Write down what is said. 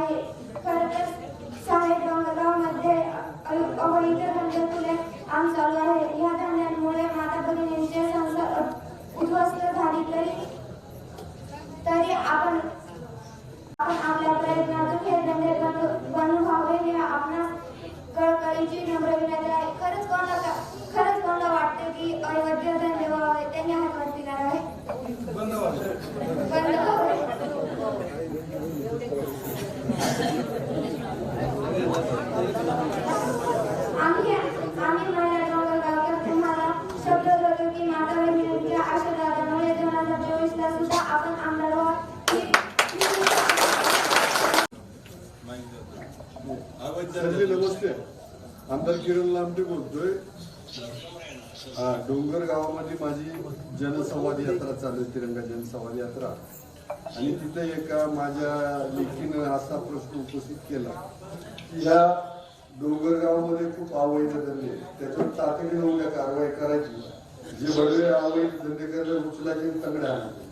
आहे खरं तर साहेब अवैध धंदे खुले आम चालू आहे या धंद्यांमुळे माता भगिनींचे संसार उद्ध्वस्त झाली तरी तरी आपण आपण आपल्या आम्ही आम्ही डोंगरगावकर तुम्हाला शब्द देतो की आशीर्वादामुळे दोन हजार चोवीसला सुद्धा आपण आमदार व्हा. नमस्ते. आमदार किरण बोलतोय. हा डोंगर गावामध्ये माझी जनसंवाद यात्रा चालू आहे तिरंगा जनसंवाद यात्रा. आणि तिथे एका माझ्या लेखीनं असा प्रश्न उपस्थित केला की ह्या डोंगर गावामध्ये खूप अवैध धंदे त्याच्यावर तातडीनं उद्या कारवाई करायची. जे बडवे अवैध धंदे करायला उचलायचे आणि तंगड्या आणायचे